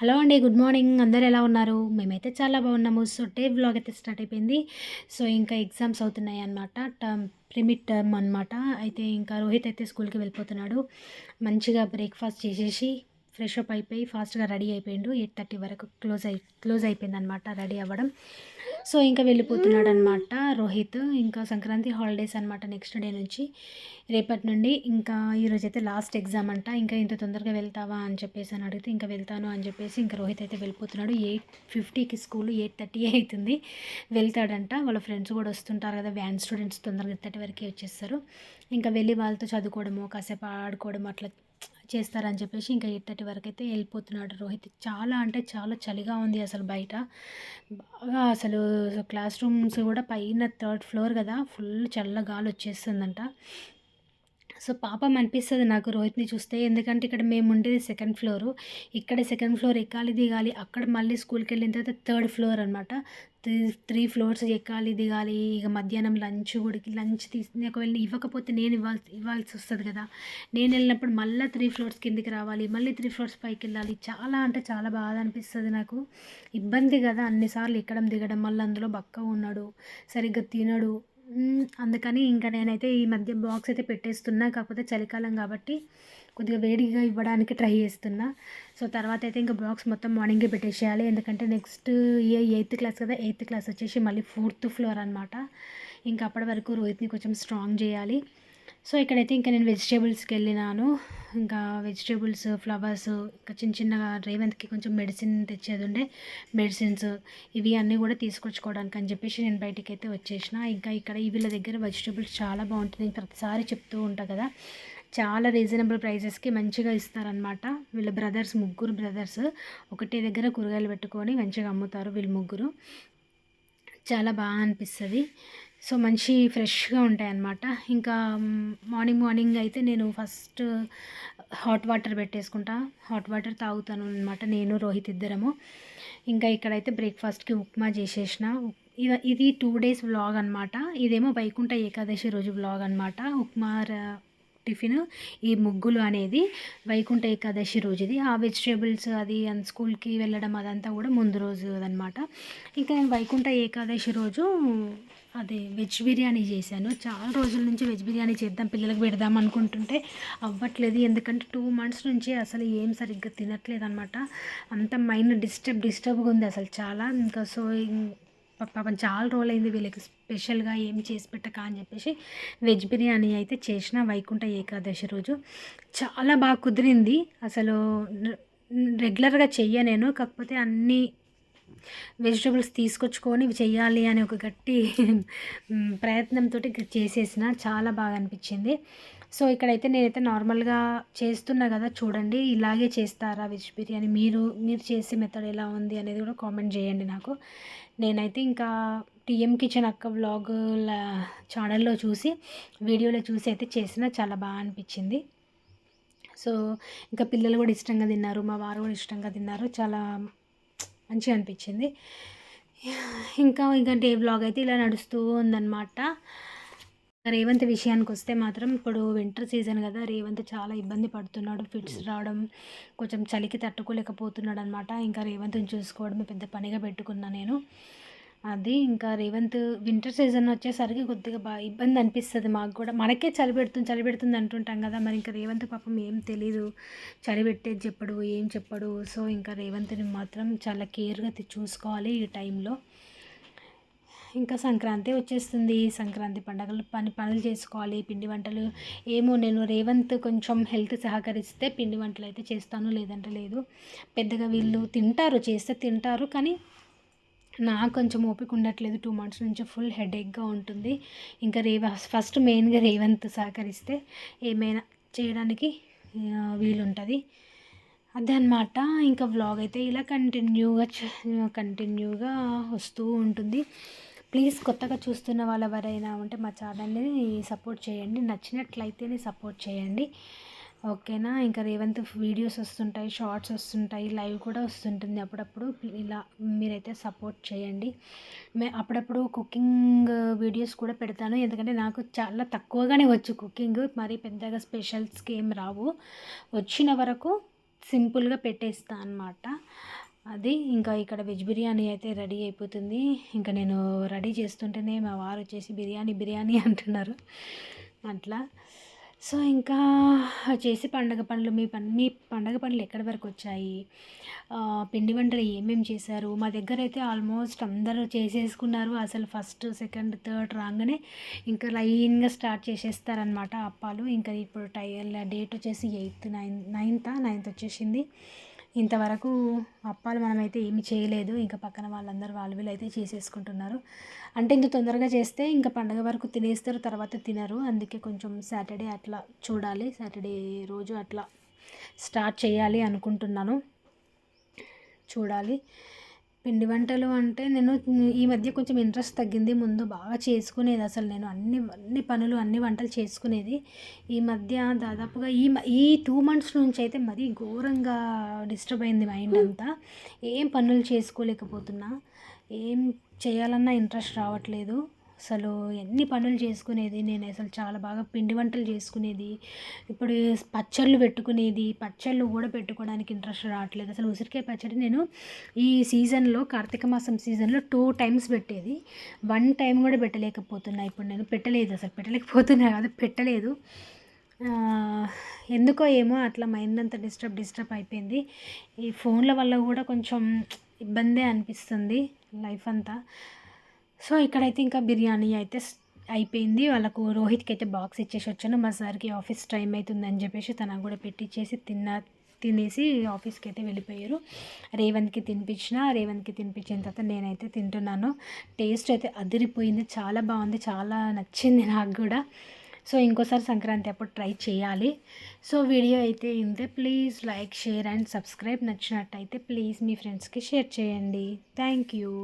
Hello అండి good morning. అందరు ఎలా ఉన్నారు? మేమైతే చాలా బాగున్నాము. సో డే వ్లాగ్ అయితే స్టార్ట్ అయిపోయింది. సో ఇంకా ఎగ్జామ్స్ అవుతున్నాయి అనమాట టర్మ్ ప్రిమిట్ టర్మ్ అనమాట అయితే ఇంకా రోహిత్ అయితే స్కూల్కి వెళ్ళిపోతున్నాడు. మంచిగా బ్రేక్ఫాస్ట్ చేసేసి ఫ్రెష్ అప్ అయిపోయి ఫాస్ట్గా రెడీ అయిపోయిండు ఎయిట్ థర్టీ వరకు క్లోజ్ అయి క్లోజ్ అయిపోయింది అనమాట రెడీ అవ్వడం. సో ఇంకా వెళ్ళిపోతున్నాడు అనమాట రోహిత్. ఇంకా సంక్రాంతి హాలిడేస్ అనమాట నెక్స్ట్ డే నుంచి. రేపటి నుండి ఇంకా ఈరోజు అయితే లాస్ట్ ఎగ్జామ్ అంట. ఇంకా ఇంత తొందరగా వెళ్తావా అని చెప్పేసి అని అడిగితే ఇంకా వెళ్తాను అని చెప్పేసి ఇంకా రోహిత్ అయితే వెళ్ళిపోతున్నాడు. ఎయిట్ ఫిఫ్టీకి స్కూల్ ఎయిట్ థర్టీ అవుతుంది వెళ్తాడంట. వాళ్ళ ఫ్రెండ్స్ కూడా వస్తుంటారు కదా వ్యాన్ స్టూడెంట్స్ తొందరగా ఎయిట్ థర్టీ వరకే వచ్చేస్తారు. ఇంకా వెళ్ళి వాళ్ళతో చదువుకోవడము కాసేపు ఆడుకోవడం అట్లా చేస్తారని చెప్పేసి ఇంకా ఎయిట్ థర్టీ వరకు అయితే వెళ్ళిపోతున్నాడు రోహిత్. చాలా అంటే చాలా చలిగా ఉంది అసలు బయట. బాగా అసలు క్లాస్ రూమ్స్ కూడా పైన థర్డ్ ఫ్లోర్ కదా. ఫుల్ చల్ల గాలి వచ్చేస్తుందంట. సో పాపం అనిపిస్తుంది నాకు రోహిత్ని చూస్తే. ఎందుకంటే ఇక్కడ మేము ఉండేది సెకండ్ ఫ్లోరు. ఇక్కడ సెకండ్ ఫ్లోర్ ఎక్కాలి దిగాలి. అక్కడ మళ్ళీ స్కూల్కి వెళ్ళిన తర్వాత థర్డ్ ఫ్లోర్ అనమాట త్రీ త్రీ ఫ్లోర్స్ ఎక్కాలి దిగాలి. ఇక మధ్యాహ్నం లంచ్ కూడా లంచ్ తీసి ఒకవేళ ఇవ్వకపోతే నేను ఇవ్వాల్సి ఇవ్వాల్సి వస్తుంది కదా. నేను వెళ్ళినప్పుడు మళ్ళీ త్రీ ఫ్లోర్స్ కిందికి రావాలి మళ్ళీ త్రీ ఫ్లోర్స్ పైకి వెళ్ళాలి. చాలా అంటే చాలా బాధ అనిపిస్తుంది నాకు. ఇబ్బంది కదా అన్నిసార్లు ఎక్కడం దిగడం. మళ్ళీ అందులో బక్క ఉన్నాడు సరిగ్గా తినడు. అందుకని ఇంకా నేనైతే ఈ మధ్య బాక్స్ అయితే పెట్టేస్తున్నా కాకపోతే చలికాలం కాబట్టి కొద్దిగా వేడిగా ఇవ్వడానికి ట్రై చేస్తున్నా. సో తర్వాత అయితే ఇంకా బాక్స్ మొత్తం మార్నింగే పెట్టేసేయాలి. ఎందుకంటే నెక్స్ట్ ఇయర్ ఎయిత్ క్లాస్ కదా ఎయిత్ క్లాస్ వచ్చేసి మళ్ళీ ఫోర్త్ ఫ్లోర్ అనమాట ఇంకా అప్పటి వరకు రోహిత్ని కొంచెం స్ట్రాంగ్ చేయాలి. సో ఇక్కడైతే ఇంకా నేను వెజిటేబుల్స్కి వెళ్ళినాను ఇంకా వెజిటేబుల్స్ ఫ్లవర్స్ ఇంకా చిన్న చిన్నగా రేవంత్కి కొంచెం మెడిసిన్ తెచ్చేది ఉండే మెడిసిన్స్ ఇవి అన్నీ కూడా తీసుకొచ్చుకోవడానికి అని చెప్పేసి నేను బయటికి అయితే వచ్చేసిన. ఇంకా ఇక్కడ వీళ్ళ దగ్గర వెజిటేబుల్స్ చాలా బాగుంటుంది ప్రతిసారి చెప్తూ ఉంటా కదా. చాలా రీజనబుల్ ప్రైజెస్కి మంచిగా ఇస్తారనమాట వీళ్ళ బ్రదర్స్ ముగ్గురు బ్రదర్స్ ఒకటే దగ్గర కూరగాయలు పెట్టుకొని మంచిగా అమ్ముతారు వీళ్ళు ముగ్గురు. చాలా బాగా అనిపిస్తుంది. సో మంచి ఫ్రెష్గా ఉంటాయి అన్నమాట ఇంకా మార్నింగ్ మార్నింగ్ అయితే నేను ఫస్ట్ హాట్ వాటర్ పెట్టేసుకుంటా. హాట్ వాటర్ తాగుతాను అనమాట నేను రోహిత్ ఇద్దరము. ఇంకా ఇక్కడైతే బ్రేక్ఫాస్ట్కి ఉప్మా చేసేసిన. ఇది టూ డేస్ వ్లాగ్ అనమాట ఇదేమో వైకుంఠ ఏకాదశి రోజు వ్లాగ్ అనమాట ఉప్మా టిఫిన్ ఈ ముగ్గులు అనేది వైకుంఠ ఏకాదశి రోజుది. ఆ వెజిటేబుల్స్ అది స్కూల్కి వెళ్ళడం అదంతా కూడా ముందు రోజు అనమాట ఇంకా నేను వైకుంఠ ఏకాదశి రోజు అదే వెజ్ బిర్యానీ చేశాను. చాలా రోజుల నుంచి వెజ్ బిర్యానీ చేద్దాం పిల్లలకు పెడదాం అనుకుంటుంటే అవ్వట్లేదు. ఎందుకంటే టూ మంత్స్ నుంచి అసలు ఏం సరిగ్గా తినట్లేదు అనమాట అంత మైండ్ డిస్టర్బ్ డిస్టర్బ్గా ఉంది అసలు చాలా. ఇంకా సో పాపం చాలా రోజులైంది వీళ్ళకి స్పెషల్గా ఏం చేసి పెట్టక అని చెప్పేసి వెజ్ బిర్యానీ అయితే చేసిన వైకుంఠ ఏకాదశి రోజు. చాలా బాగా కుదిరింది. అసలు రెగ్యులర్గా చెయ్య నేను. కాకపోతే అన్నీ వెజిటబుల్స్ తీసుకొచ్చుకొని చేయాలి అని ఒక గట్టి ప్రయత్నంతో చేసేసిన. చాలా బాగా అనిపించింది. సో ఇక్కడైతే నేనైతే నార్మల్గా చేస్తున్నా కదా చూడండి. ఇలాగే చేస్తారా వెజ్ బిర్యానీ? మీరు మీరు చేసే మెథడ్ ఎలా ఉంది అనేది కూడా కామెంట్ చేయండి నాకు. నేనైతే ఇంకా టీఎం కిచెన్ అక్క వ్లాగ్ ఛానల్లో చూసి వీడియోలో చూసి అయితే చేసిన చాలా బాగా అనిపించింది. సో ఇంకా పిల్లలు కూడా ఇష్టంగా తిన్నారు మా వారు కూడా ఇష్టంగా తిన్నారు. చాలా మంచిగా అనిపించింది. ఇంకా ఇంకా డే బ్లాగ్ అయితే ఇలా నడుస్తూ ఉందన్నమాట. రేవంత్ విషయానికి వస్తే మాత్రం ఇప్పుడు వింటర్ సీజన్ కదా రేవంత్ చాలా ఇబ్బంది పడుతున్నాడు. ఫిట్స్ రావడం కొంచెం చలికి తట్టుకోలేకపోతున్నాడు అనమాట ఇంకా రేవంత్ని చూసుకోవడమే పెద్ద పనిగా పెట్టుకున్నా నేను. అది ఇంకా రేవంత్ వింటర్ సీజన్ వచ్చేసరికి కొద్దిగా బాగా ఇబ్బంది అనిపిస్తుంది మాకు కూడా. మనకే చలి పెడుతుంది చలి పెడుతుంది అంటుంటాం కదా మరి ఇంకా రేవంత్ పాపం ఏం తెలీదు. చలి పెట్టేది చెప్పడు ఏం చెప్పడు. సో ఇంకా రేవంత్ని మాత్రం చాలా కేర్గా చూసుకోవాలి ఈ టైంలో ఇంకా సంక్రాంతి వచ్చేస్తుంది. సంక్రాంతి పండగలు పని పనులు చేసుకోవాలి. పిండి వంటలు ఏమో నేను రేవంత్ కొంచెం హెల్త్ సహకరిస్తే పిండి వంటలు అయితే చేస్తాను. లేదంటే లేదు. పెద్దగా వీళ్ళు తింటారు. చేస్తే తింటారు. కానీ నాకు కొంచెం ఓపిక ఉండట్లేదు. టూ మంత్స్ నుంచి ఫుల్ హెడేక్గా ఉంటుంది. ఇంకా రేవ ఫస్ట్ మెయిన్గా రేవంత్ సహకరిస్తే ఏమైనా చేయడానికి వీలుంటుంది. అదే అనమాట ఇంకా వ్లాగ్ అయితే ఇలా కంటిన్యూగా కంటిన్యూగా వస్తూ ఉంటుంది. ప్లీజ్ కొత్తగా చూస్తున్న వాళ్ళు ఎవరైనా ఉంటే మా ఛానల్ని సపోర్ట్ చేయండి. నచ్చినట్లయితేనే సపోర్ట్ చేయండి. ఓకేనా? ఇంకా రేవంత్ వీడియోస్ వస్తుంటాయి షార్ట్స్ వస్తుంటాయి లైవ్ కూడా వస్తుంటుంది అప్పుడప్పుడు. ఇలా మీరైతే సపోర్ట్ చేయండి. మే అప్పుడప్పుడు కుకింగ్ వీడియోస్ కూడా పెడతాను. ఎందుకంటే నాకు చాలా తక్కువగానే వచ్చు కుకింగ్. మరి పెద్దగా స్పెషల్స్కి ఏం రావు. వచ్చిన వరకు సింపుల్గా పెట్టేస్తా అనమాట అది ఇంకా ఇక్కడ వెజ్ బిర్యానీ అయితే రెడీ అయిపోతుంది. ఇంకా నేను రెడీ చేస్తుంటేనే మా వారు వచ్చేసి బిర్యానీ బిర్యానీ అంటున్నారు. అట్లా. సో ఇంకా చేసి పండగ పనులు మీ పని మీ పండగ పనులు ఎక్కడి వరకు వచ్చాయి? పిండి వంటలు ఏమేమి చేశారు? మా దగ్గర అయితే ఆల్మోస్ట్ అందరూ చేసేసుకున్నారు. అసలు ఫస్ట్ సెకండ్ థర్డ్ రాగానే ఇంకా లైన్గా స్టార్ట్ చేసేస్తారనమాట అప్పాలు. ఇంకా ఇప్పుడు టైల్ డేట్ వచ్చేసి ఎయిత్ నైన్ నైన్త్ నైన్త్ వచ్చేసింది. ఇంతవరకు అప్పాలు మనమైతే ఏమి చేయలేదు. ఇంకా పక్కన వాళ్ళందరూ వాళ్ళు వీళ్ళు అయితే చేసేసుకుంటున్నారు. అంటే ఇంత తొందరగా చేస్తే ఇంకా పండగ వరకు తినేస్తారు తర్వాత తినరు. అందుకే కొంచెం సాటర్డే అట్లా చూడాలి. సాటర్డే రోజు అట్లా స్టార్ట్ చేయాలి అనుకుంటున్నాను. చూడాలి. పిండి వంటలు అంటే నేను ఈ మధ్య కొంచెం ఇంట్రెస్ట్ తగ్గింది. ముందు బాగా చేసుకునేది అసలు నేను అన్ని అన్ని పనులు అన్ని వంటలు చేసుకునేది. ఈ మధ్య దాదాపుగా ఈ ఈ టూ మంత్స్ నుంచి అయితే మరీ ఘోరంగా డిస్టర్బ్ అయింది మైండ్ అంతా. ఏం పనులు చేసుకోలేకపోతున్నా. ఏం చేయాలన్నా ఇంట్రెస్ట్ రావట్లేదు. అసలు ఎన్ని పనులు చేసుకునేది నేను అసలు చాలా బాగా పిండి వంటలు చేసుకునేది ఇప్పుడు పచ్చళ్ళు పెట్టుకునేది పచ్చళ్ళు కూడా పెట్టుకోవడానికి ఇంట్రెస్ట్ రావట్లేదు. అసలు ఉసిరికాయ పచ్చడి నేను ఈ సీజన్లో కార్తీక మాసం సీజన్లో టూ టైమ్స్ పెట్టేది. వన్ టైం కూడా పెట్టలేకపోతున్నా. ఇప్పుడు నేను పెట్టలేదు అసలు. పెట్టలేకపోతున్నా కాదు పెట్టలేదు. ఎందుకో ఏమో అట్లా మైండ్ అంతా డిస్టర్బ్ డిస్టర్బ్ అయిపోయింది. ఈ ఫోన్ల వల్ల కూడా కొంచెం ఇబ్బందే అనిపిస్తుంది లైఫ్ అంతా. సో ఇక్కడైతే ఇంకా బిర్యానీ అయితే అయిపోయింది. వాళ్ళకు రోహిత్కి అయితే బాక్స్ ఇచ్చేసి వచ్చాను. మా సార్కి ఆఫీస్ టైం అవుతుందని చెప్పేసి తనకు కూడా పెట్టించేసి తిన్న తినేసి ఆఫీస్కి అయితే వెళ్ళిపోయారు. రేవంత్కి తినిపించిన రేవంత్కి తినిపించిన తర్వాత నేనైతే తింటున్నాను. టేస్ట్ అయితే అదిరిపోయింది. చాలా బాగుంది. చాలా నచ్చింది నాకు కూడా. సో ఇంకోసారి సంక్రాంతి అప్పుడు ట్రై చేయాలి. సో వీడియో అయితే ఇంతే. Please like share and subscribe నచ్చినట్టయితే ప్లీజ్ మీ ఫ్రెండ్స్కి షేర్ చేయండి. Thank you.